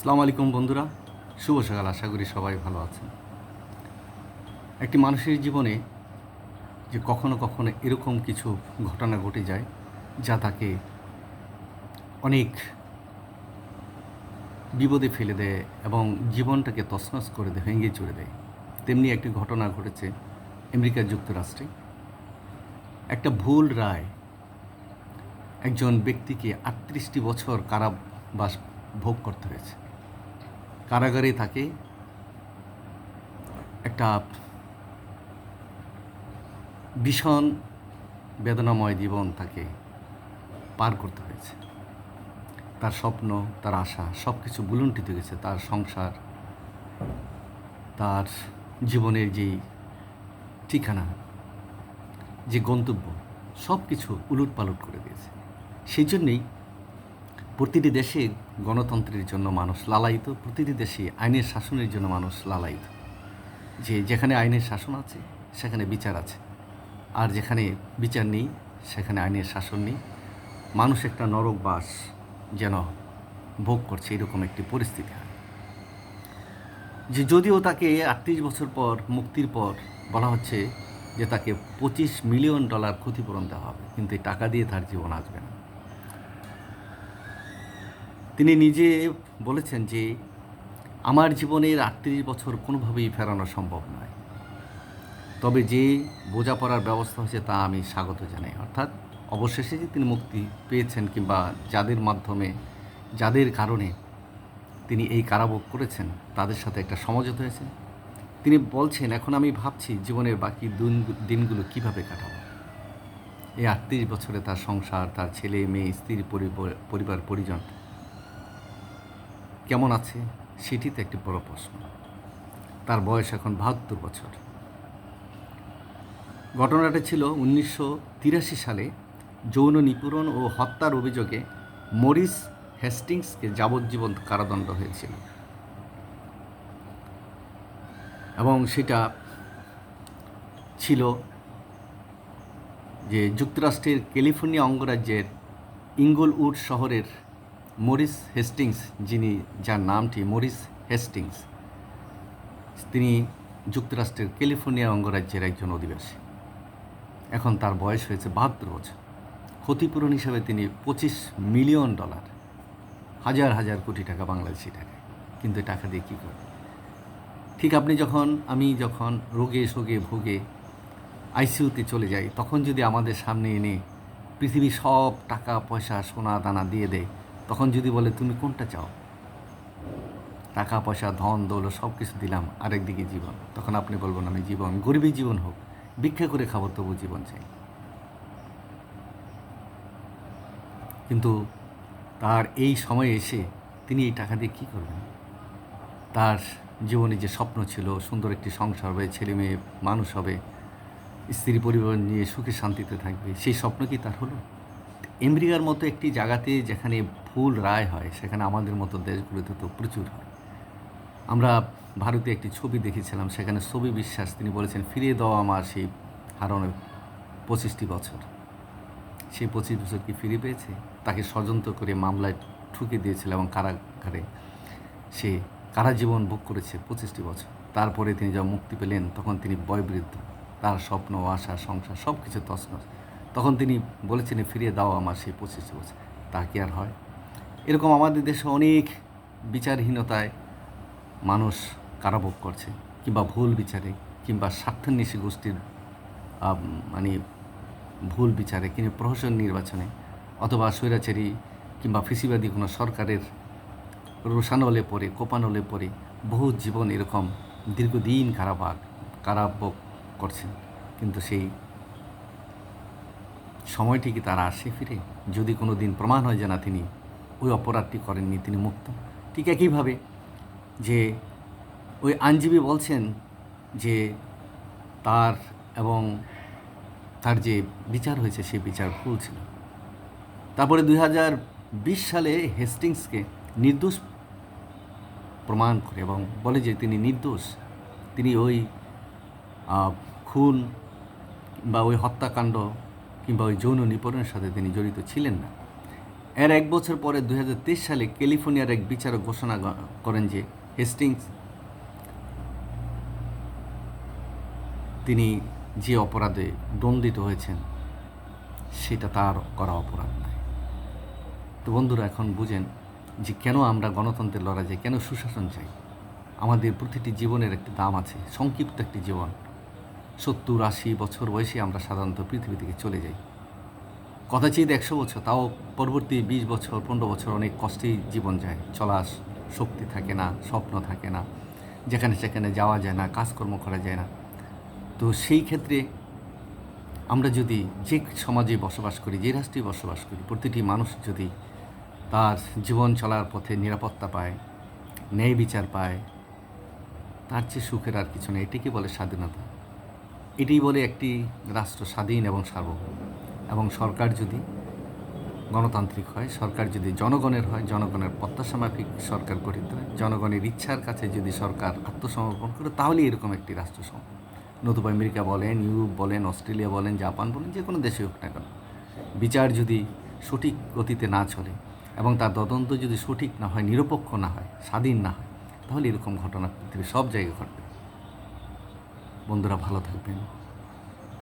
আসসালামু আলাইকুম বন্ধুরা। শুভ সকাল, আশা করি সবাই ভালো আছেন। একটি মানুষের জীবনে যে কখনো কখনো এরকম কিছু ঘটনা ঘটে যায়, যা তাকে অনেক বিপদে ফেলে দেয় এবং জীবনটাকে তছনছ করে দেয়, ভেঙে চড়ে দেয়। তেমনি একটি ঘটনা ঘটেছে আমেরিকা যুক্তরাষ্ট্রে। একটা ভুল রায়, একজন ব্যক্তিকে আটত্রিশটি বছর কারাবাস ভোগ করতে হয়েছে। কারাগারে তাকে একটা ভীষণ বেদনাময় জীবন তাকে পার করতে হয়েছে। তার স্বপ্ন, তার আশা সব কিছু বুলুন্ঠিত গেছে। তার সংসার, তার জীবনের যেই ঠিকানা, যে গন্তব্য সব কিছু উলট পালট করে দিয়েছে। সেই জন্যেই প্রতিটি দেশে গণতন্ত্রের জন্য মানুষ লালায়িত, প্রতিটি দেশে আইনের শাসনের জন্য মানুষ লালায়িত। যে যেখানে আইনের শাসন আছে, সেখানে বিচার আছে। আর যেখানে বিচার নেই, সেখানে আইনের শাসন নেই। মানুষ একটা নরক বাস যেন ভোগ করছে, এরকম একটি পরিস্থিতি হয়। যে যদিও তাকে আটত্রিশ বছর পর, মুক্তির পর বলা হচ্ছে যে তাকে পঁচিশ মিলিয়ন ডলার ক্ষতিপূরণ দেওয়া হবে, কিন্তু এই টাকা দিয়ে তার জীবন আসবে না। তিনি নিজে বলেছেন যে, আমার জীবনের আটত্রিশ বছর কোনোভাবেই ফেরানো সম্ভব নয়। তবে যে বোঝাপড়ার ব্যবস্থা হয়েছে তা আমি স্বাগত জানাই। অর্থাৎ অবশেষে যে তিনি মুক্তি পেয়েছেন কিংবা যাদের মাধ্যমে, যাদের কারণে তিনি এই কারাভোগ করেছেন, তাদের সাথে একটা সমঝোতা হয়েছে। তিনি বলছেন, এখন আমি ভাবছি জীবনের বাকি দিন, দিনগুলো কীভাবে কাটাবো? এই আটত্রিশ বছরে তার সংসার, তার ছেলে, মেয়ে, স্ত্রী পরিবার, পরিজন কেমন আছে সেটিতে একটি বড় প্রশ্ন। তার বয়স এখন বাহাত্তর বছর। ঘটনাটা ছিল উনিশশো তিরাশি সালে যৌন নিপীড়ন ও হত্যার অভিযোগে মরিস হেস্টিংসকে যাবজ্জীবন কারাদণ্ড হয়েছিল। এবং সেটা ছিল যে যুক্তরাষ্ট্রের ক্যালিফোর্নিয়া অঙ্গরাজ্যের ইঙ্গলউড শহরের মরিস হেস্টিংস, যিনি যার নামটি মরিস হেস্টিংস, তিনি যুক্তরাষ্ট্রের ক্যালিফোর্নিয়া অঙ্গরাজ্যের একজন অধিবাসী। এখন তার বয়স হয়েছে বাহাত্তর বছর। ক্ষতিপূরণ হিসাবে তিনি পঁচিশ মিলিয়ন ডলার, হাজার হাজার কোটি টাকা বাংলাদেশি টাকায়। কিন্তু টাকা দিয়ে কী করবে? ঠিক আপনি যখন, আমি যখন রোগে শোগে ভোগে আইসিইউতে চলে যাই, তখন যদি আমাদের সামনে এনে পৃথিবীর সব টাকা, পয়সা, সোনা, দানা দিয়ে দেয় তখন যদি বলে, তুমি কোনটা চাও? টাকা পয়সা ধন দৌল সব কিছু দিলাম আরেকদিকে জীবন। তখন আপনি বলবেন, আমি জীবন গরিবই জীবন হোক, ভিক্ষা করে খাব তবু জীবন চাই। কিন্তু তার এই সময়ে এসে তিনি এই টাকা দিয়ে কী করবেন? তার জীবনে যে স্বপ্ন ছিল, সুন্দর একটি সংসার হবে, ছেলে মেয়ে মানুষ হবে, স্ত্রী পরিবার নিয়ে সুখে শান্তিতে থাকবে, সেই স্বপ্ন কি তার হলো? আমেরিকার মতো একটি জায়গাতে যেখানে ভুল রায় হয়, সেখানে আমাদের মতো দেশগুলোতে তো প্রচুর হয়। আমরা ভারতে একটি ছবি দেখেছিলাম, সেখানে ছবি বিশ্বাস, তিনি বলেছেন, ফিরিয়ে দেওয়া আমার সেই হারানো পঁচিশটি বছর। সেই পঁচিশ বছর কি ফিরে পেয়েছে? তাকে ষড়যন্ত্র করে মামলায় ঠুকে দিয়েছিল এবং কারাগারে সে কারা জীবন ভোগ করেছে পঁচিশটি বছর। তারপরে তিনি যখন মুক্তি পেলেন, তখন তিনি বয়বৃদ্ধ। তার স্বপ্ন, আশা, সংসার সব কিছু তছনছ। তখন তিনি বলেছিলেন ফিরিয়ে দাও আমার সেই পঁচিশটি বছর। তা কি আর হয়? এরকম আমাদের দেশে অনেক বিচারহীনতায় মানুষ কারাভোগ করছে, কিংবা ভুল বিচারে, কিংবা স্বার্থান্বেষী গোষ্ঠীর মানে ভুল বিচারে, কিংবা প্রহসন নির্বাচনে, অথবা স্বৈরাচারী কিংবা ফিসিবাদী কোনো সরকারের রোশানলে পড়ে, কোপানলে পড়ে, বহু জীবন এরকম দীর্ঘদিন কারাবাগ কারাভোগ করছেন। কিন্তু সেই সময়টি কি তারা আসে ফিরে। যদি কোনো দিন প্রমাণ হয় যে না তিনি ওই অপরাধটি করেননি, তিনি মুক্ত। ঠিক একইভাবে যে ওই আইনজীবী বলছেন যে তার এবং তার যে বিচার হয়েছে সেই বিচার ভুল ছিল। তারপরে দুই হাজার বিশ সালে হেস্টিংসকে নির্দোষ প্রমাণ করে এবং বলে যে তিনি নির্দোষ। তিনি ওই খুন বা ওই হত্যাকাণ্ড কিংবা ওই যৌন নিপীড়নের সাথে তিনি জড়িত ছিলেন না। এর এক বছর পরে দুই হাজার তেইশ সালে ক্যালিফোর্নিয়ার এক বিচারক ঘোষণা করেন যে হেস্টিংস তিনি যে অপরাধে দণ্ডিত হয়েছেন, সেটা তার করা অপরাধ নয়। তো বন্ধুরা, এখন বুঝেন যে কেন আমরা গণতন্ত্রের লড়াই যাই কেন সুশাসন চাই? আমাদের প্রতিটি জীবনের একটি দাম আছে, সংক্ষিপ্ত একটি জীবন। সত্তর আশি বছর বয়সে আমরা সাধারণত পৃথিবী থেকে চলে যাই। কদাচিৎ একশো বছর, তাও পরবর্তী বিশ বছর, পনেরো বছর অনেক কষ্টেই জীবন যায়। চলার শক্তি থাকে না, স্বপ্ন থাকে না, যেখানে সেখানে যাওয়া যায় না, কাজকর্ম করা যায় না। তো সেই ক্ষেত্রে আমরা যদি যে সমাজে বসবাস করি, যে রাষ্ট্রে বসবাস করি, প্রতিটি মানুষ যদি তার জীবন চলার পথে নিরাপত্তা পায়, ন্যায় বিচার পায়, তার চেয়ে সুখের আর কিছু নেই, এটিকে বলে স্বাধীনতা। এটাই বলে একটি রাষ্ট্র স্বাধীন এবং সার্বভৌম। এবং সরকার যদি গণতান্ত্রিক হয়, সরকার যদি জনগণের হয়, জনগণের প্রত্যাশামাফিক সরকার গঠিত হয়, জনগণের ইচ্ছার কাছে যদি সরকার আত্মসমর্পণ করে তাহলে এরকম একটি রাষ্ট্র সম নতুবা আমেরিকা বলেন, ইউরোপ বলেন, অস্ট্রেলিয়া বলেন, জাপান বলেন, যে কোনো দেশে হোক না কেন। বিচার যদি সঠিক গতিতে না চলে এবং তার তদন্ত যদি সঠিক না হয়, নিরপেক্ষ না হয়, স্বাধীন না হয়, তাহলে এরকম ঘটনা পৃথিবীর সব জায়গায় ঘটবে। বন্ধুরা ভালো থাকবেন।